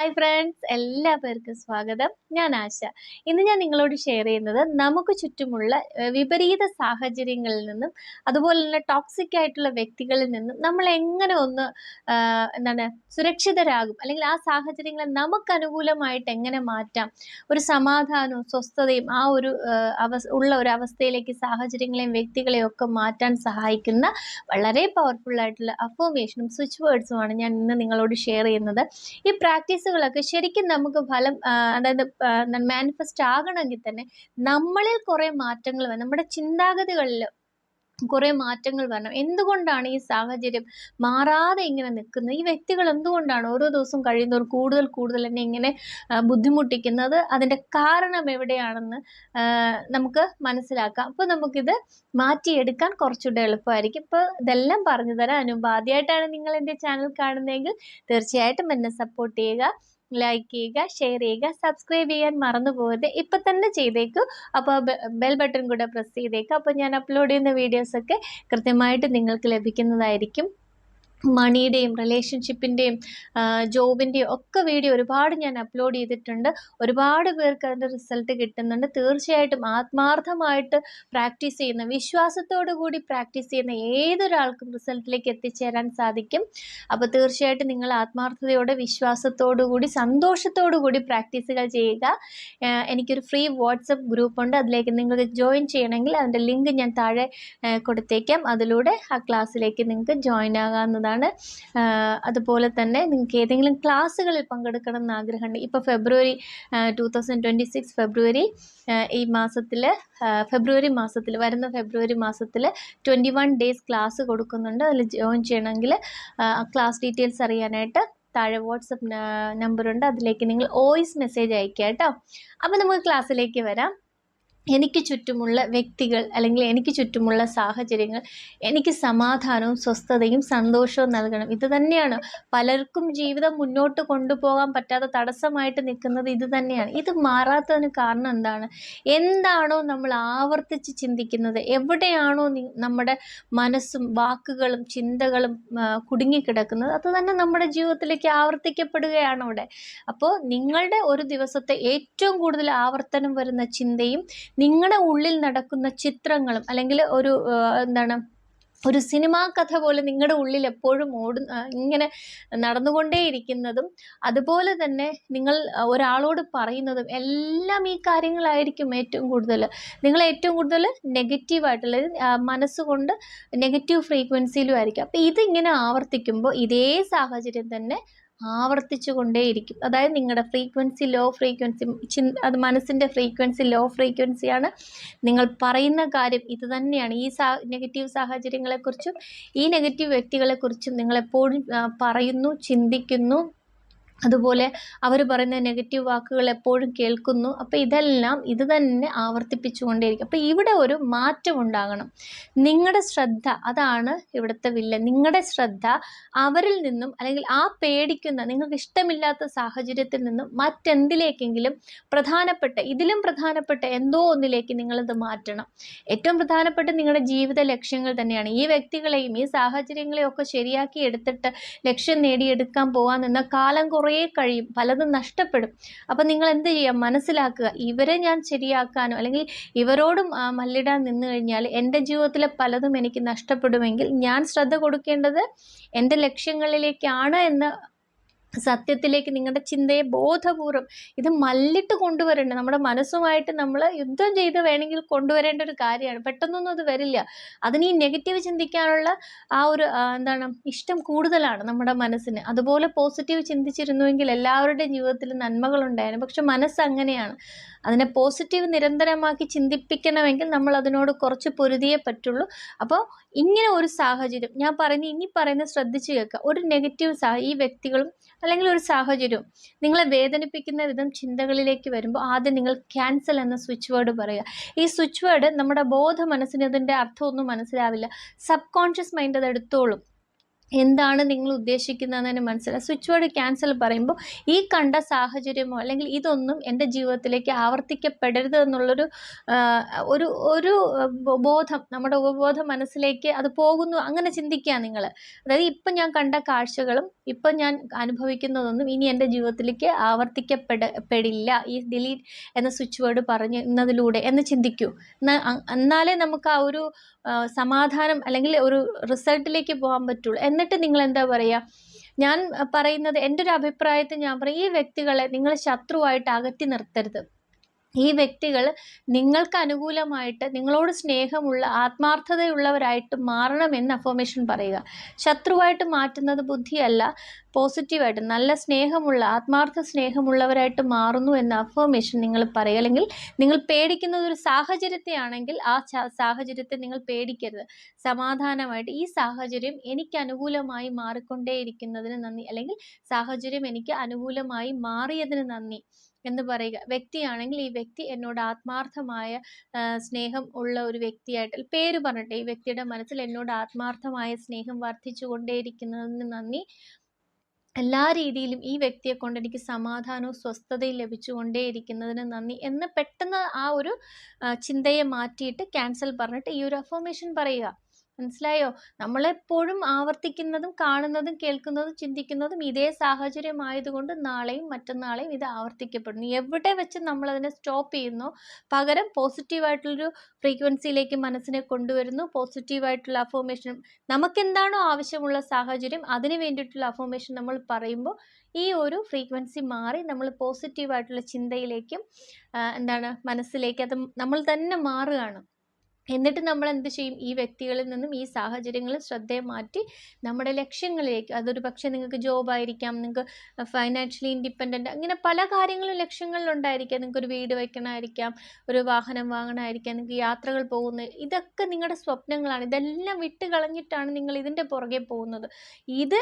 Hi friends എല്ലാ പേർക്കും സ്വാഗതം. ഞാൻ ആശ. ഇന്ന് ഞാൻ നിങ്ങളോട് ഷെയർ ചെയ്യുന്നത് നമുക്ക് ചുറ്റുമുള്ള വിപരീത സാഹചര്യങ്ങളിൽ നിന്നും അതുപോലെ തന്നെ ടോക്സിക് ആയിട്ടുള്ള വ്യക്തികളിൽ നിന്നും നമ്മൾ എങ്ങനെ ഒന്ന് എന്താണ് സുരക്ഷിതരാകും? അല്ലെങ്കിൽ ആ സാഹചര്യങ്ങളെ നമുക്ക് അനുകൂലമായിട്ട് എങ്ങനെ മാറ്റാം? ഒരു സമാധാനവും സ്വസ്ഥതയും ആ ഒരു അവ ഉള്ള ഒരു അവസ്ഥയിലേക്ക് സാഹചര്യങ്ങളെയും വ്യക്തികളെയും ഒക്കെ മാറ്റാൻ സഹായിക്കുന്ന വളരെ പവർഫുൾ ആയിട്ടുള്ള അഫോമേഷനും സ്വിച്ച് വേർഡ്സുമാണ് ഞാൻ ഇന്ന് നിങ്ങളോട് ഷെയർ ചെയ്യുന്നത്. ഈ പ്രാക്ടീസുകളൊക്കെ ശരിക്കും നമുക്ക് ഫലം അതായത് മാനിഫെസ്റ്റ് ആകണമെങ്കിൽ തന്നെ നമ്മളിൽ കുറേ മാറ്റങ്ങൾ വേണം നമ്മുടെ ചിന്താഗതികളിൽ കുറേ മാറ്റങ്ങൾ വരണം. എന്തുകൊണ്ടാണ് ഈ സാഹചര്യം മാറാതെ ഇങ്ങനെ നിൽക്കുന്നത്? ഈ വ്യക്തികൾ എന്തുകൊണ്ടാണ് ഓരോ ദിവസവും കഴിയുന്നവർ കൂടുതൽ കൂടുതൽ എന്നെ ഇങ്ങനെ ബുദ്ധിമുട്ടിക്കുന്നത്? അതിന്റെ കാരണം എവിടെയാണെന്ന് നമുക്ക് മനസ്സിലാക്കാം. അപ്പോൾ നമുക്കിത് മാറ്റിയെടുക്കാൻ കുറച്ചുകൂടെ എളുപ്പമായിരിക്കും. ഇപ്പോൾ ഇതെല്ലാം പറഞ്ഞു തരാം അനുപാധിയായിട്ടാണ് നിങ്ങൾ എന്റെ ചാനൽ കാണുന്നതെങ്കിൽ തീർച്ചയായിട്ടും എന്നെ സപ്പോർട്ട് ചെയ്യുക. ലൈക്ക് ചെയ്യുക ഷെയർ ചെയ്യുക സബ്സ്ക്രൈബ് ചെയ്യാൻ മറന്നു പോകരുത്. ഇപ്പം തന്നെ ചെയ്തേക്കൂ. അപ്പോൾ ബെൽ ബട്ടൺ കൂടെ പ്രസ് ചെയ്തേക്കുക അപ്പോൾ ഞാൻ അപ്ലോഡ് ചെയ്യുന്ന വീഡിയോസൊക്കെ കൃത്യമായിട്ട് നിങ്ങൾക്ക് ലഭിക്കുന്നതായിരിക്കും. മണിയുടെയും റിലേഷൻഷിപ്പിന്റെയും ജോബിന്റെയും ഒക്കെ വീഡിയോ ഒരുപാട് ഞാൻ അപ്ലോഡ് ചെയ്തിട്ടുണ്ട്. ഒരുപാട് പേർക്ക് അതിന്റെ റിസൾട്ട് കിട്ടുന്നുണ്ട്. തീർച്ചയായിട്ടും ആത്മാർത്ഥമായിട്ട് പ്രാക്ടീസ് ചെയ്യുന്ന വിശ്വാസത്തോടു കൂടി പ്രാക്ടീസ് ചെയ്യുന്ന ഏതൊരാൾക്കും റിസൾട്ടിലേക്ക് എത്തിച്ചേരാൻ സാധിക്കും. അപ്പോൾ തീർച്ചയായിട്ടും നിങ്ങൾ ആത്മാർത്ഥതയോടെ വിശ്വാസത്തോടു കൂടി സന്തോഷത്തോടു കൂടി പ്രാക്ടീസുകൾ ചെയ്യുക. എനിക്കൊരു ഫ്രീ വാട്സപ്പ് ഗ്രൂപ്പ് ഉണ്ട്. അതിലേക്ക് നിങ്ങൾ ജോയിൻ ചെയ്യണമെങ്കിൽ അതിന്റെ ലിങ്ക് ഞാൻ താഴെ കൊടുത്തേക്കാം. അതിലൂടെ ആ ക്ലാസ്സിലേക്ക് നിങ്ങൾക്ക് ജോയിൻ ആകാവുന്നതാണ്. ആഹ് അതുപോലെ തന്നെ നിങ്ങൾക്ക് ഏതെങ്കിലും ക്ലാസ്സുകളിൽ പങ്കെടുക്കണം എന്ന് ആഗ്രഹമുണ്ട് ഇപ്പോൾ February two thousand twenty six February ഈ മാസത്തിൽ ഫെബ്രുവരി മാസത്തിൽ വരുന്ന ഫെബ്രുവരി മാസത്തിൽ ട്വന്റി വൺ ഡേയ്സ് ക്ലാസ് കൊടുക്കുന്നുണ്ട്. അതിൽ ജോയിൻ ചെയ്യണമെങ്കിൽ ക്ലാസ് ഡീറ്റെയിൽസ് അറിയാനായിട്ട് താഴെ വാട്സപ്പ് നമ്പറുണ്ട് അതിലേക്ക് നിങ്ങൾ വോയിസ് മെസ്സേജ് അയക്കുക കേട്ടോ. അപ്പോൾ നമുക്ക് ക്ലാസ്സിലേക്ക് വരാം. എനിക്ക് ചുറ്റുമുള്ള വ്യക്തികൾ അല്ലെങ്കിൽ എനിക്ക് ചുറ്റുമുള്ള സാഹചര്യങ്ങൾ എനിക്ക് സമാധാനവും സ്വസ്ഥതയും സന്തോഷവും നൽകണം. ഇത് തന്നെയാണ്. പലർക്കും ജീവിതം മുന്നോട്ട് കൊണ്ടുപോകാൻ പറ്റാത്ത തടസ്സമായിട്ട് നിൽക്കുന്നത് ഇത് തന്നെയാണ്. ഇത് മാറാത്തതിന് കാരണം എന്താണ്? എന്താണോ നമ്മൾ ആവർത്തിച്ച് ചിന്തിക്കുന്നത്. എവിടെയാണോ നമ്മുടെ മനസ്സും വാക്കുകളും ചിന്തകളും കുടുങ്ങിക്കിടക്കുന്നത്. അത് തന്നെ നമ്മുടെ ജീവിതത്തിലേക്ക് ആവർത്തിക്കപ്പെടുകയാണ് അവിടെ. അപ്പോൾ നിങ്ങളുടെ ഒരു ദിവസത്തെ ഏറ്റവും കൂടുതൽ ആവർത്തനം വരുന്ന ചിന്തയും നിങ്ങളുടെ ഉള്ളിൽ നടക്കുന്ന ചിത്രങ്ങളും അല്ലെങ്കിൽ ഒരു എന്താണ് ഒരു സിനിമാ കഥ പോലെ നിങ്ങളുടെ ഉള്ളിൽ എപ്പോഴും ഓടുന്ന ഇങ്ങനെ നടന്നുകൊണ്ടേയിരിക്കുന്നതും അതുപോലെ തന്നെ നിങ്ങൾ ഒരാളോട് പറയുന്നതും എല്ലാം ഈ കാര്യങ്ങളായിരിക്കും ഏറ്റവും കൂടുതൽ നിങ്ങൾ ഏറ്റവും കൂടുതൽ നെഗറ്റീവായിട്ടുള്ള മനസ്സുകൊണ്ട് നെഗറ്റീവ് ഫ്രീക്വൻസിയിലും ആയിരിക്കും. അപ്പോൾ ഇതിങ്ങനെ ആവർത്തിക്കുമ്പോൾ ഇതേ സാഹചര്യം തന്നെ ആവർത്തിച്ചു കൊണ്ടേയിരിക്കും അതായത് നിങ്ങളുടെ ഫ്രീക്വൻസി ലോ ഫ്രീക്വൻസി ചിൻ അത് മനസ്സിന്റെ ഫ്രീക്വൻസി ലോ ഫ്രീക്വൻസിയാണ് നിങ്ങൾ പറയുന്ന കാര്യം ഇത് തന്നെയാണ്. ഈ സാ നെഗറ്റീവ് സാഹചര്യങ്ങളെക്കുറിച്ചും ഈ നെഗറ്റീവ് വ്യക്തികളെക്കുറിച്ചും നിങ്ങളെപ്പോഴും പറയുന്നു ചിന്തിക്കുന്നു. അതുപോലെ അവർ പറയുന്ന നെഗറ്റീവ് വാക്കുകൾ എപ്പോഴും കേൾക്കുന്നു. അപ്പോൾ ഇതെല്ലാം ഇത് തന്നെ ആവർത്തിപ്പിച്ചുകൊണ്ടേയിരിക്കും അപ്പോൾ ഇവിടെ ഒരു മാറ്റം ഉണ്ടാകണം. നിങ്ങളുടെ ശ്രദ്ധ അതാണ് ഇവിടുത്തെ വില്ല. നിങ്ങളുടെ ശ്രദ്ധ അവരിൽ നിന്നും അല്ലെങ്കിൽ ആ പേടിക്കുന്ന നിങ്ങൾക്ക് ഇഷ്ടമില്ലാത്ത സാഹചര്യത്തിൽ നിന്നും മറ്റെന്തിലേക്കെങ്കിലും പ്രധാനപ്പെട്ട ഇതിലും പ്രധാനപ്പെട്ട എന്തോ ഒന്നിലേക്ക് നിങ്ങളിത് മാറ്റണം. ഏറ്റവും പ്രധാനപ്പെട്ട നിങ്ങളുടെ ജീവിത ലക്ഷ്യങ്ങൾ തന്നെയാണ്. ഈ വ്യക്തികളെയും ഈ സാഹചര്യങ്ങളെയും ഒക്കെ ശരിയാക്കി എടുത്തിട്ട് ലക്ഷ്യം നേടിയെടുക്കാൻ പോകാൻ നിന്ന കാലം കുറേ കഴിയും പലതും നഷ്ടപ്പെടും. അപ്പം നിങ്ങൾ എന്ത് ചെയ്യുക മനസ്സിലാക്കുക. ഇവരെ ഞാൻ ശരിയാക്കാനോ അല്ലെങ്കിൽ ഇവരോടും മല്ലിടാൻ നിന്നു കഴിഞ്ഞാൽ എന്റെ ജീവിതത്തിലെ പലതും എനിക്ക് നഷ്ടപ്പെടുമെങ്കിൽ ഞാൻ ശ്രദ്ധ കൊടുക്കേണ്ടത് എന്റെ ലക്ഷ്യങ്ങളിലേക്കാണ് എന്ന് സത്യത്തിലേക്ക് നിങ്ങളുടെ ചിന്തയെ ബോധപൂർവം ഇത് മല്ലിട്ട് കൊണ്ടുവരേണ്ട. നമ്മുടെ മനസ്സുമായിട്ട് നമ്മൾ യുദ്ധം ചെയ്ത് വേണമെങ്കിൽ കൊണ്ടുവരേണ്ട ഒരു കാര്യമാണ്. പെട്ടെന്നൊന്നും അത് വരില്ല. അതിന് ഈ നെഗറ്റീവ് ചിന്തിക്കാനുള്ള ആ ഒരു എന്താണ് ഇഷ്ടം കൂടുതലാണ് നമ്മുടെ മനസ്സിന്. അതുപോലെ പോസിറ്റീവ് ചിന്തിച്ചിരുന്നുവെങ്കിൽ എല്ലാവരുടെ ജീവിതത്തിൽ നന്മകളുണ്ടായിരുന്നു. പക്ഷെ മനസ്സ് അങ്ങനെയാണ്. അതിനെ പോസിറ്റീവ് നിരന്തരമാക്കി ചിന്തിപ്പിക്കണമെങ്കിൽ നമ്മൾ അതിനോട് കുറച്ച് പൊരുതിയേ പറ്റുള്ളൂ. അപ്പോൾ ഇങ്ങനെ ഒരു സാഹചര്യം ഞാൻ പറയുന്ന ഇനി പറയുന്ന ശ്രദ്ധിച്ചു കേൾക്കുക. ഒരു നെഗറ്റീവ് സാഹ ഈ വ്യക്തികളും അല്ലെങ്കിൽ ഒരു സാഹചര്യവും നിങ്ങളെ വേദനിപ്പിക്കുന്ന വിധം ചിന്തകളിലേക്ക് വരുമ്പോൾ ആദ്യം നിങ്ങൾ ക്യാൻസൽ എന്ന സ്വിച്ച് വേർഡ് പറയുക. ഈ സ്വിച്ച് വേർഡ് നമ്മുടെ ബോധ മനസ്സിന് അതിന്റെ അർത്ഥമൊന്നും മനസ്സിലാവില്ല. സബ് കോൺഷ്യസ് മൈൻഡ് അത് എടുത്തോളും. എന്താണ് നിങ്ങൾ ഉദ്ദേശിക്കുന്നതെന്ന് മനസ്സിലായി. സ്വിച്ച് വേർഡ് ക്യാൻസൽ പറയുമ്പോൾ ഈ കണ്ട സാഹചര്യമോ അല്ലെങ്കിൽ ഇതൊന്നും എന്റെ ജീവിതത്തിലേക്ക് ആവർത്തിക്കപ്പെടരുത് എന്നുള്ളൊരു ഒരു ഒരു ബോധം നമ്മുടെ ഉപബോധ മനസ്സിലേക്ക് അത് പോകുന്നു. അങ്ങനെ ചിന്തിക്കുക നിങ്ങൾ. അതായത് ഇപ്പം ഞാൻ കണ്ട കാഴ്ചകളും ഇപ്പം ഞാൻ അനുഭവിക്കുന്നതൊന്നും ഇനി എന്റെ ജീവിതത്തിലേക്ക് ആവർത്തിക്കപ്പെട പെടില്ല. ഈ ഡിലീറ്റ് എന്ന സ്വിച്ച് വേർഡ് പറഞ്ഞതിലൂടെ എന്ന് ചിന്തിക്കൂ. എന്നാലേ നമുക്ക് ആ ഒരു സമാധാനം അല്ലെങ്കിൽ ഒരു റിസൾട്ടിലേക്ക് പോകാൻ പറ്റുള്ളൂ. എന്നിട്ട് നിങ്ങൾ എന്താ പറയുക ഞാൻ പറയുന്നത് എന്റെ ഒരു അഭിപ്രായത്തിൽ ഞാൻ പറയും ഈ വ്യക്തികളെ നിങ്ങൾ ശത്രുവായിട്ട് അകറ്റി നിർത്തരുത്. ഈ വ്യക്തികൾ നിങ്ങൾക്ക് അനുകൂലമായിട്ട് നിങ്ങളോട് സ്നേഹമുള്ള ആത്മാർത്ഥതയുള്ളവരായിട്ട് മാറണമെന്ന് അഫോമേഷൻ പറയുക. ശത്രുവായിട്ട് മാറ്റുന്നത് ബുദ്ധിയല്ല പോസിറ്റീവായിട്ട് നല്ല സ്നേഹമുള്ള ആത്മാർത്ഥ സ്നേഹമുള്ളവരായിട്ട് മാറുന്നു എന്ന അഫോമേഷൻ നിങ്ങൾ പറയുക. അല്ലെങ്കിൽ നിങ്ങൾ പേടിക്കുന്നത് ഒരു സാഹചര്യത്തെയാണെങ്കിൽ ആ സാഹചര്യത്തെ നിങ്ങൾ പേടിക്കരുത്. സമാധാനമായിട്ട് ഈ സാഹചര്യം എനിക്ക് അനുകൂലമായി മാറിക്കൊണ്ടേയിരിക്കുന്നതിന് നന്ദി. അല്ലെങ്കിൽ സാഹചര്യം എനിക്ക് അനുകൂലമായി മാറിയതിന് നന്ദി. എന്ന് പറയുക. വ്യക്തിയാണെങ്കിൽ ഈ വ്യക്തി എന്നോട് ആത്മാർത്ഥമായ സ്നേഹം ഉള്ള ഒരു വ്യക്തിയായിട്ട് പേര് പറഞ്ഞിട്ട് ഈ വ്യക്തിയുടെ മനസ്സിൽ എന്നോട് ആത്മാർത്ഥമായ സ്നേഹം വർദ്ധിച്ചു കൊണ്ടേയിരിക്കുന്നതിന് നന്ദി. എല്ലാ രീതിയിലും ഈ വ്യക്തിയെ കൊണ്ട് എനിക്ക് സമാധാനവും സ്വസ്ഥതയും ലഭിച്ചുകൊണ്ടേയിരിക്കുന്നതിന് നന്ദി എന്ന് പെട്ടെന്ന് ആ ഒരു ചിന്തയെ മാറ്റിയിട്ട് ക്യാൻസൽ പറഞ്ഞിട്ട് ഈ ഒരു അഫോമേഷൻ പറയുക. മനസ്സിലായോ? നമ്മളെപ്പോഴും ആവർത്തിക്കുന്നതും കാണുന്നതും കേൾക്കുന്നതും ചിന്തിക്കുന്നതും ഇതേ സാഹചര്യമായതുകൊണ്ട് നാളെയും മറ്റന്നാളെയും ഇത് ആവർത്തിക്കപ്പെടുന്നു. എവിടെ വെച്ച് നമ്മളതിനെ സ്റ്റോപ്പ് ചെയ്യുന്നു പകരം പോസിറ്റീവായിട്ടുള്ളൊരു ഫ്രീക്വൻസിയിലേക്ക് മനസ്സിനെ കൊണ്ടുവരുന്നു പോസിറ്റീവായിട്ടുള്ള അഫോമേഷൻ നമുക്കെന്താണോ ആവശ്യമുള്ള സാഹചര്യം അതിന് വേണ്ടിയിട്ടുള്ള അഫോമേഷൻ നമ്മൾ പറയുമ്പോൾ ഈ ഒരു ഫ്രീക്വൻസി മാറി നമ്മൾ പോസിറ്റീവായിട്ടുള്ള ചിന്തയിലേക്കും എന്താണ് മനസ്സിലേക്ക് അത് നമ്മൾ തന്നെ മാറുകയാണ്. എന്നിട്ട് നമ്മൾ എന്ത് ചെയ്യും? ഈ വ്യക്തികളിൽ നിന്നും ഈ സാഹചര്യങ്ങളിൽ ശ്രദ്ധയെ മാറ്റി നമ്മുടെ ലക്ഷ്യങ്ങളിലേക്ക് അതൊരു പക്ഷേ നിങ്ങൾക്ക് ജോബായിരിക്കാം നിങ്ങൾക്ക് ഫൈനാൻഷ്യലി ഇൻഡിപെൻഡന്റ് അങ്ങനെ പല കാര്യങ്ങളും ലക്ഷ്യങ്ങളിലുണ്ടായിരിക്കാം നിങ്ങൾക്ക് ഒരു വീട് വയ്ക്കണമായിരിക്കാം ഒരു വാഹനം വാങ്ങണമായിരിക്കാം നിങ്ങൾക്ക് യാത്രകൾ പോകുന്നത് ഇതൊക്കെ നിങ്ങളുടെ സ്വപ്നങ്ങളാണ്. ഇതെല്ലാം വിട്ട് കളഞ്ഞിട്ടാണ് നിങ്ങൾ ഇതിന്റെ പുറകെ പോകുന്നത്. ഇത്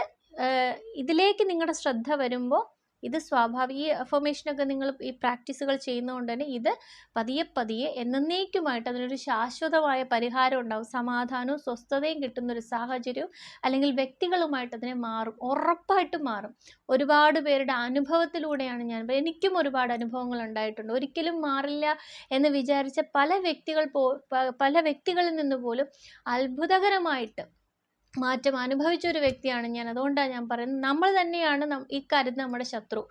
ഇതിലേക്ക് നിങ്ങളുടെ ശ്രദ്ധ വരുമ്പോൾ ഇത് സ്വാഭാവിക ഈ അഫർമേഷനൊക്കെ നിങ്ങൾ ഈ പ്രാക്ടീസുകൾ ചെയ്യുന്നതുകൊണ്ട് തന്നെ ഇത് പതിയെ പതിയെ എന്നേക്കുമായിട്ട് അതിനൊരു ശാശ്വതമായ പരിഹാരം ഉണ്ടാവും. സമാധാനവും സ്വസ്ഥതയും കിട്ടുന്ന ഒരു സാഹചര്യവും അല്ലെങ്കിൽ വ്യക്തികളുമായിട്ട് അതിനെ മാറും. ഉറപ്പായിട്ടും മാറും. ഒരുപാട് പേരുടെ അനുഭവത്തിലൂടെയാണ് ഞാൻ എനിക്കും ഒരുപാട് അനുഭവങ്ങൾ ഉണ്ടായിട്ടുണ്ട്. ഒരിക്കലും മാറില്ല എന്ന് വിചാരിച്ച പല വ്യക്തികൾ പോ പല വ്യക്തികളിൽ നിന്ന് പോലും അത്ഭുതകരമായിട്ട് മാറ്റം അനുഭവിച്ച ഒരു വ്യക്തിയാണ് ഞാൻ. അതുകൊണ്ടാണ് ഞാൻ പറയുന്നത്. നമ്മൾ തന്നെയാണ് ഇക്കാര്യത്തിൽ നമ്മുടെ ശത്രു.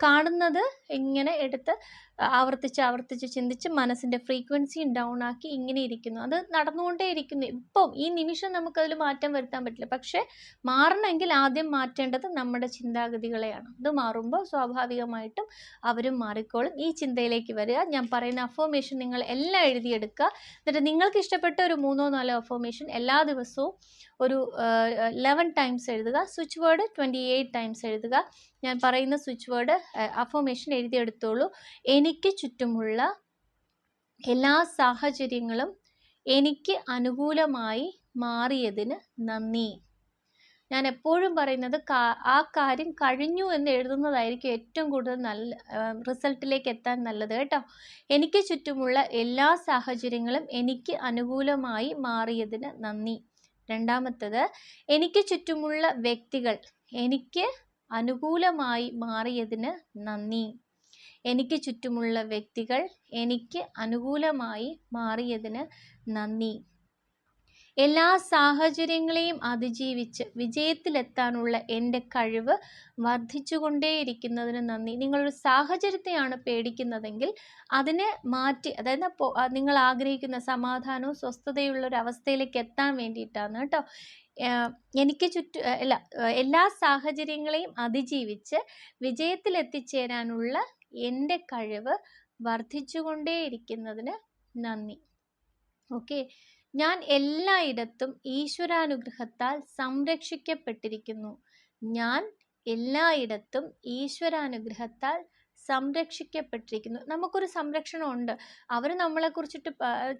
കാണുന്നത് ഇങ്ങനെ എടുത്ത് ആവർത്തിച്ച് ആവർത്തിച്ച് ചിന്തിച്ച് മനസ്സിന്റെ ഫ്രീക്വൻസിയും ഡൗൺ ആക്കി ഇങ്ങനെ ഇരിക്കുന്നു. അത് നടന്നുകൊണ്ടേ ഇരിക്കുന്നു. ഇപ്പം ഈ നിമിഷം നമുക്കതിൽ മാറ്റം വരുത്താൻ പറ്റില്ല. പക്ഷേ മാറണമെങ്കിൽ ആദ്യം മാറ്റേണ്ടത് നമ്മുടെ ചിന്താഗതികളെയാണ്. അത് മാറുമ്പോൾ സ്വാഭാവികമായിട്ടും അവരും മാറിക്കോളും. ഈ ചിന്തയിലേക്ക് വരിക. ഞാൻ പറയുന്ന അഫോമേഷൻ നിങ്ങൾ എല്ലാം എഴുതിയെടുക്കുക. എന്നിട്ട് നിങ്ങൾക്ക് ഇഷ്ടപ്പെട്ട ഒരു മൂന്നോ നാലോ അഫോമേഷൻ എല്ലാ ദിവസവും ഒരു ലെവൻ ടൈംസ് എഴുതുക. Switch word twenty eight times എഴുതുക. ഞാൻ പറയുന്ന സ്വിച്ച് വേർഡ് അഫോമേഷൻ എഴുതിയെടുത്തോളൂ. എനിക്ക് ചുറ്റുമുള്ള എല്ലാ സാഹചര്യങ്ങളും എനിക്ക് അനുകൂലമായി മാറിയതിന് നന്ദി. ഞാൻ എപ്പോഴും പറയുന്നത് ആ കാര്യം കഴിഞ്ഞു എന്ന് എഴുതുന്നതായിരിക്കും ഏറ്റവും കൂടുതൽ നല്ല റിസൾട്ടിലേക്ക് എത്താൻ നല്ലത് കേട്ടോ. എനിക്ക് ചുറ്റുമുള്ള എല്ലാ സാഹചര്യങ്ങളും എനിക്ക് അനുകൂലമായി മാറിയതിന് നന്ദി. രണ്ടാമത്തത് എനിക്ക് ചുറ്റുമുള്ള വ്യക്തികൾ എനിക്ക് അനുകൂലമായി മാറിയതിന് നന്ദി. എനിക്ക് ചുറ്റുമുള്ള വ്യക്തികൾ എനിക്ക് അനുകൂലമായി മാറിയതിന് നന്ദി. എല്ലാ സാഹചര്യങ്ങളെയും അതിജീവിച്ച് വിജയത്തിലെത്താനുള്ള എന്റെ കഴിവ് വർദ്ധിച്ചുകൊണ്ടേയിരിക്കുന്നതിന് നന്ദി. നിങ്ങളൊരു സാഹചര്യത്തെയാണ് പേടിക്കുന്നതെങ്കിൽ അതിനെ മാറ്റി അതായത് നിങ്ങൾ ആഗ്രഹിക്കുന്ന സമാധാനവും സ്വസ്ഥതയുള്ള ഒരു അവസ്ഥയിലേക്ക് എത്താൻ വേണ്ടിയിട്ടാണ് കേട്ടോ. എനിക്ക് ചുറ്റു അല്ല എല്ലാ സാഹചര്യങ്ങളെയും അതിജീവിച്ച് വിജയത്തിലെത്തിച്ചേരാനുള്ള എന്റെ കഴിവ് വർദ്ധിച്ചുകൊണ്ടേയിരിക്കുന്നതിന് നന്ദി. ഓക്കെ? ഞാൻ എല്ലായിടത്തും ഈശ്വരാനുഗ്രഹത്താൽ സംരക്ഷിക്കപ്പെട്ടിരിക്കുന്നു. ഞാൻ എല്ലായിടത്തും ഈശ്വരാനുഗ്രഹത്താൽ സംരക്ഷിക്കപ്പെട്ടിരിക്കുന്നു. നമുക്കൊരു സംരക്ഷണമുണ്ട്. അവർ നമ്മളെക്കുറിച്ചിട്ട്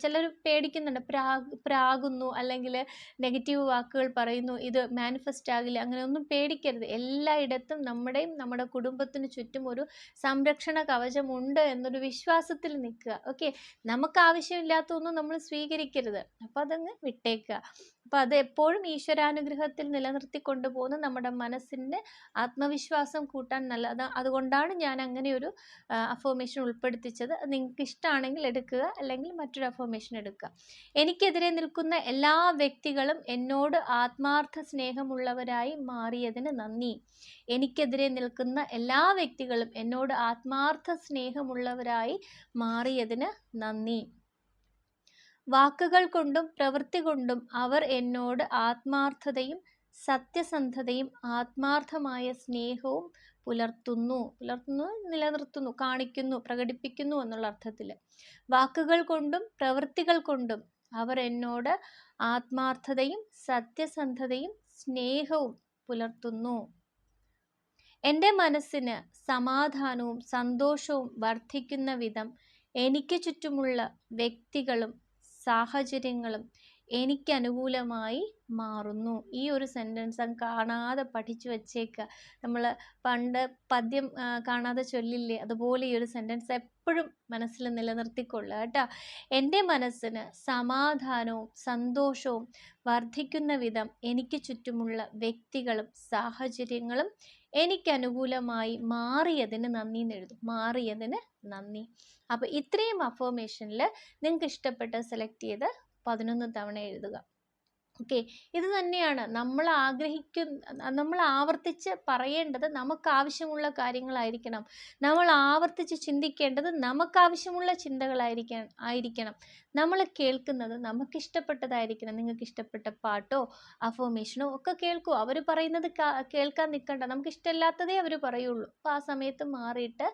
ചിലർ പേടിക്കുന്നുണ്ട്. പ്രാഗ് പ്രാകുന്നു അല്ലെങ്കിൽ നെഗറ്റീവ് വാക്കുകൾ പറയുന്നു ഇത് മാനിഫെസ്റ്റ് ആകില്ല അങ്ങനെ ഒന്നും പേടിക്കരുത്. എല്ലായിടത്തും നമ്മുടെയും നമ്മുടെ കുടുംബത്തിന് ചുറ്റും ഒരു സംരക്ഷണ കവചമുണ്ട് എന്നൊരു വിശ്വാസത്തിൽ നിൽക്കുക. ഓക്കെ? നമുക്ക് ആവശ്യമില്ലാത്തൊന്നും നമ്മൾ സ്വീകരിക്കരുത്. അപ്പോൾ അതങ്ങ് വിട്ടേക്കുക. അപ്പോൾ അത് എപ്പോഴും ഈശ്വരാനുഗ്രഹത്തിൽ നിലനിർത്തി കൊണ്ടുപോകുന്ന നമ്മുടെ മനസ്സിന്റെ ആത്മവിശ്വാസം കൂട്ടാൻ നല്ല അതുകൊണ്ടാണ് ഞാൻ അങ്ങനെ ഒരു അഫോമേഷൻ ഉൾപ്പെടുത്തിച്ചത്. നിങ്ങൾക്ക് ഇഷ്ടമാണെങ്കിൽ എടുക്കുക അല്ലെങ്കിൽ മറ്റൊരു അഫോമേഷൻ എടുക്കുക. എനിക്കെതിരെ നിൽക്കുന്ന എല്ലാ വ്യക്തികളും എന്നോട് ആത്മാർത്ഥ സ്നേഹമുള്ളവരായി മാറിയതിന് നന്ദി. എനിക്കെതിരെ നിൽക്കുന്ന എല്ലാ വ്യക്തികളും എന്നോട് ആത്മാർത്ഥ സ്നേഹമുള്ളവരായി മാറിയതിന് നന്ദി. വാക്കുകൾ കൊണ്ടും പ്രവൃത്തി കൊണ്ടും അവർ എന്നോട് ആത്മാർത്ഥതയും സത്യസന്ധതയും ആത്മാർത്ഥമായ സ്നേഹവും പുലർത്തുന്നു. പുലർത്തുന്നു നിലനിർത്തുന്നു കാണിക്കുന്നു പ്രകടിപ്പിക്കുന്നു എന്നുള്ള അർത്ഥത്തിൽ വാക്കുകൾ കൊണ്ടും പ്രവൃത്തികൾ കൊണ്ടും അവർ എന്നോട് ആത്മാർത്ഥതയും സത്യസന്ധതയും സ്നേഹവും പുലർത്തുന്നു. എന്റെ മനസ്സിന് സമാധാനവും സന്തോഷവും വർദ്ധിക്കുന്ന വിധം എനിക്ക് ചുറ്റുമുള്ള വ്യക്തികളും സാഹചര്യങ്ങളും എനിക്ക് അനുകൂലമായി മാറുന്നു. ഈ ഒരു സെന്റൻസ് കാണാതെ പഠിച്ചു വച്ചേക്കുക നമ്മൾ പണ്ട് പദ്യം കാണാതെ ചൊല്ലില്ലേ? അതുപോലെ ഈ ഒരു സെന്റൻസ് എപ്പോഴും മനസ്സിൽ നിലനിർത്തിക്കൊള്ളുക കേട്ടോ. എന്റെ മനസ്സിന് സമാധാനവും സന്തോഷവും വർദ്ധിക്കുന്ന വിധം എനിക്ക് ചുറ്റുമുള്ള വ്യക്തികളും സാഹചര്യങ്ങളും എനിക്ക് അനുകൂലമായി മാറിയതിന് നന്ദി എന്ന് എഴുതും. മാറിയതിന് നന്ദി. അപ്പോൾ ഇത്രയും അഫോമേഷനിൽ നിങ്ങൾക്ക് ഇഷ്ടപ്പെട്ട സെലക്ട് ചെയ്ത് പതിനൊന്ന് തവണ എഴുതുക. ഓക്കെ. ഇത് തന്നെയാണ് നമ്മൾ ആഗ്രഹിക്കുന്ന നമ്മൾ ആവർത്തിച്ച് പറയേണ്ടത് നമുക്ക് ആവശ്യമുള്ള കാര്യങ്ങളായിരിക്കണം. നമ്മൾ ആവർത്തിച്ച് ചിന്തിക്കേണ്ടത് നമുക്ക് ആവശ്യമുള്ള ചിന്തകളായിരിക്കണം ആയിരിക്കണം. നമ്മൾ കേൾക്കുന്നത് നമുക്ക് ഇഷ്ടപ്പെട്ടതായിരിക്കണം നിങ്ങൾക്ക് ഇഷ്ടപ്പെട്ട പാട്ടോ അഫോമേഷനോ ഒക്കെ കേൾക്കൂ. അവർ പറയുന്നത് കേൾക്കാൻ നിൽക്കണ്ട. നമുക്ക് ഇഷ്ടമില്ലാത്തതേ അവർ പറയുള്ളൂ. അപ്പോൾ ആ സമയത്ത് മാറിയിട്ട്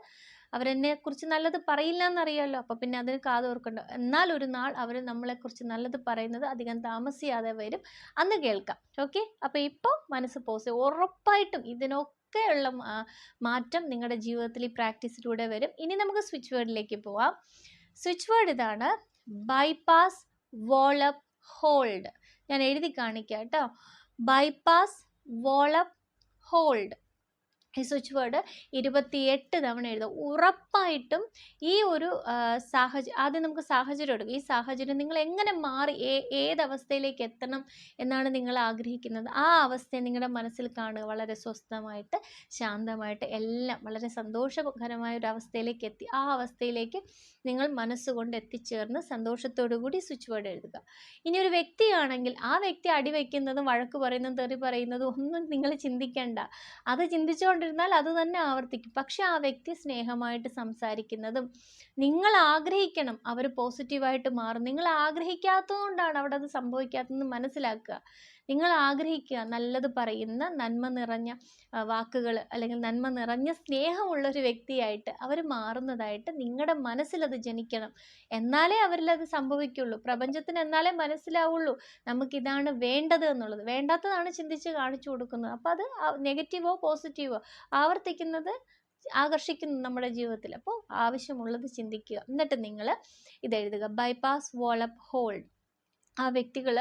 അവരെന്നെ കുറിച്ച് നല്ലത് പറയില്ല എന്നറിയാമല്ലോ അപ്പോൾ പിന്നെ അതിന് കാതോർക്കണ്ട എന്നാൽ ഒരു നാൾ അവർ നമ്മളെക്കുറിച്ച് നല്ലത് പറയുന്നത് അധികം താമസിയാതെ വരും. അന്ന് കേൾക്കാം. ഓക്കെ? അപ്പോൾ ഇപ്പൊ മനസ്സ് പോസ്. ഉറപ്പായിട്ടും ഇതിനൊക്കെ ഒക്കെയുള്ള മാറ്റം നിങ്ങളുടെ ജീവിതത്തിൽ ഈ പ്രാക്ടീസിലൂടെ വരും. ഇനി നമുക്ക് സ്വിച്ച് വേർഡിലേക്ക് പോവാം. സ്വിച്ച് വേർഡ് ഇതാണ് ബൈപ്പാസ് വോളപ്പ് ഹോൾഡ്. ഞാൻ എഴുതി കാണിക്കാം കേട്ടോ. Bypass wallop hold. ഈ സ്വിച്ച് വേർഡ് ഇരുപത്തിയെട്ട് തവണ എഴുതുക. ഉറപ്പായിട്ടും ഈ ഒരു സാഹചര്യം ആദ്യം നമുക്ക് സാഹചര്യം എടുക്കും. ഈ സാഹചര്യം നിങ്ങൾ എങ്ങനെ മാറി ഏ ഏതവസ്ഥയിലേക്ക് എത്തണം എന്നാണ് നിങ്ങൾ ആഗ്രഹിക്കുന്നത്. ആ അവസ്ഥയെ നിങ്ങളുടെ മനസ്സിൽ കാണുക. വളരെ സ്വസ്ഥമായിട്ട് ശാന്തമായിട്ട് എല്ലാം വളരെ സന്തോഷകരമായ ഒരു അവസ്ഥയിലേക്ക് എത്തി. ആ അവസ്ഥയിലേക്ക് നിങ്ങൾ മനസ്സുകൊണ്ട് എത്തിച്ചേർന്ന് സന്തോഷത്തോടു കൂടി സ്വിച്ച് വേർഡ് എഴുതുക. ഇനി ഒരു വ്യക്തിയാണെങ്കിൽ ആ വ്യക്തി അടിവെക്കുന്നതും വഴക്ക് പറയുന്നതും തെറി പറയുന്നതും ഒന്നും നിങ്ങൾ ചിന്തിക്കേണ്ട. അത് ചിന്തിച്ചുകൊണ്ട് ചെയ്തുകൊണ്ടിരുന്നാൽ അത് തന്നെ ആവർത്തിക്കും. പക്ഷെ ആ വ്യക്തി സ്നേഹമായിട്ട് സംസാരിക്കുന്നതും നിങ്ങൾ ആഗ്രഹിക്കണം അവർ പോസിറ്റീവായിട്ട് മാറും. നിങ്ങൾ ആഗ്രഹിക്കാത്തതുകൊണ്ടാണ് അവിടെ അത് സംഭവിക്കാത്തതെന്ന് മനസ്സിലാക്കുക. നിങ്ങൾ ആഗ്രഹിക്കുക നല്ലത് പറയുന്ന നന്മ നിറഞ്ഞ വാക്കുകൾ അല്ലെങ്കിൽ നന്മ നിറഞ്ഞ സ്നേഹമുള്ള ഒരു വ്യക്തിയായിട്ട് അവർ മാറുന്നതായിട്ട് നിങ്ങളുടെ മനസ്സിലത് ജനിക്കണം. എന്നാലേ അവരിലത് സംഭവിക്കുള്ളൂ. പ്രപഞ്ചത്തിന് എന്നാലേ മനസ്സിലാവുള്ളൂ നമുക്കിതാണ് വേണ്ടത് എന്നുള്ളത്. വേണ്ടാത്തതാണ് ചിന്തിച്ച് കാണിച്ചു കൊടുക്കുന്നത്. അപ്പോൾ അത് നെഗറ്റീവോ പോസിറ്റീവോ ആവർത്തിക്കുന്നത് ആകർഷിക്കുന്നു നമ്മുടെ ജീവിതത്തിൽ. അപ്പോൾ ആവശ്യമുള്ളത് ചിന്തിക്കുക. എന്നിട്ട് നിങ്ങൾ ഇത് ഇതെഴുതുക വാൾ വോളപ്പ് ഹോൾഡ് ആ വ്യക്തികൾ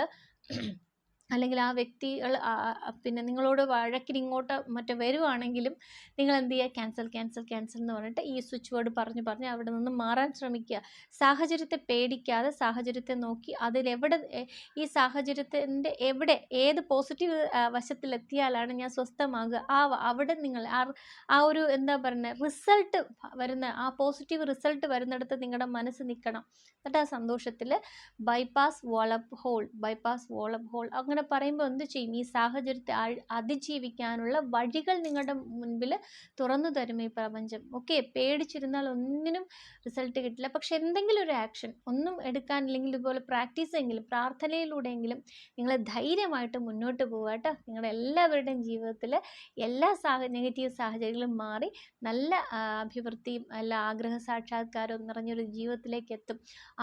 അല്ലെങ്കിൽ ആ വ്യക്തികൾ പിന്നെ നിങ്ങളോട് വഴക്കിന് ഇങ്ങോട്ട് മറ്റേ വരുവാണെങ്കിലും നിങ്ങൾ എന്ത് ചെയ്യുക? ക്യാൻസൽ ക്യാൻസൽ ക്യാൻസൽ എന്ന് പറഞ്ഞിട്ട് ഈ സ്വിച്ച് ബോർഡ് പറഞ്ഞു പറഞ്ഞ് അവിടെ നിന്ന് മാറാൻ ശ്രമിക്കുക. സാഹചര്യത്തെ പേടിക്കാതെ സാഹചര്യത്തെ നോക്കി അതിലെവിടെ ഈ സാഹചര്യത്തിന്റെ എവിടെ ഏത് പോസിറ്റീവ് വശത്തിലെത്തിയാലാണ് ഞാൻ സ്വസ്ഥമാകുക? ആ അവിടെ നിങ്ങൾ ആ ഒരു എന്താ പറയുന്നത് റിസൾട്ട് വരുന്ന ആ പോസിറ്റീവ് റിസൾട്ട് വരുന്നിടത്ത് നിങ്ങളുടെ മനസ്സ് നിൽക്കണം. എന്നിട്ട് ആ സന്തോഷത്തിൽ bypass wallop hold bypass wallop hold അങ്ങനെ അങ്ങനെ പറയുമ്പോൾ എന്ത് ചെയ്യും? ഈ സാഹചര്യത്തെ അതിജീവിക്കാനുള്ള വഴികൾ നിങ്ങളുടെ മുൻപിൽ തുറന്നു തരും ഈ പ്രപഞ്ചം. ഓക്കെ പേടിച്ചിരുന്നാൽ ഒന്നിനും റിസൾട്ട് കിട്ടില്ല. പക്ഷെ എന്തെങ്കിലും ഒരു ആക്ഷൻ ഒന്നും എടുക്കാനില്ലെങ്കിൽ ഇതുപോലെ പ്രാക്ടീസ് എങ്കിലും പ്രാർത്ഥനയിലൂടെയെങ്കിലും നിങ്ങൾ ധൈര്യമായിട്ട് മുന്നോട്ട് പോകാട്ടോ കേട്ടോ. നിങ്ങളുടെ എല്ലാവരുടെയും ജീവിതത്തിൽ എല്ലാ സാഹ നെഗറ്റീവ് സാഹചര്യങ്ങളും മാറി നല്ല അഭിവൃദ്ധിയും നല്ല ആഗ്രഹ സാക്ഷാത്കാരവും നിറഞ്ഞൊരു ജീവിതത്തിലേക്ക് എത്തും.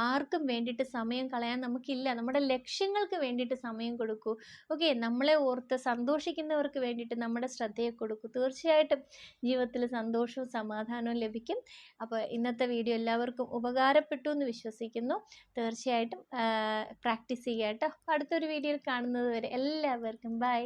ആർക്കും വേണ്ടിയിട്ട് സമയം കളയാൻ നമുക്കില്ല. നമ്മുടെ ലക്ഷ്യങ്ങൾക്ക് വേണ്ടിയിട്ട് സമയം കൊടുക്കുക. കൊടുക്കൂ. ഓക്കെ നമ്മളെ ഓർത്ത് സന്തോഷിക്കുന്നവർക്ക് വേണ്ടിയിട്ട് നമ്മുടെ ശ്രദ്ധയെ കൊടുക്കൂ. തീർച്ചയായിട്ടും ജീവിതത്തിൽ സന്തോഷവും സമാധാനവും ലഭിക്കും. അപ്പോൾ ഇന്നത്തെ വീഡിയോ എല്ലാവർക്കും ഉപകാരപ്പെട്ടു എന്ന് വിശ്വസിക്കുന്നു. തീർച്ചയായിട്ടും പ്രാക്ടീസ് ചെയ്യാട്ടോ അടുത്തൊരു വീഡിയോയിൽ കാണുന്നത് വരെ എല്ലാവർക്കും ബൈ.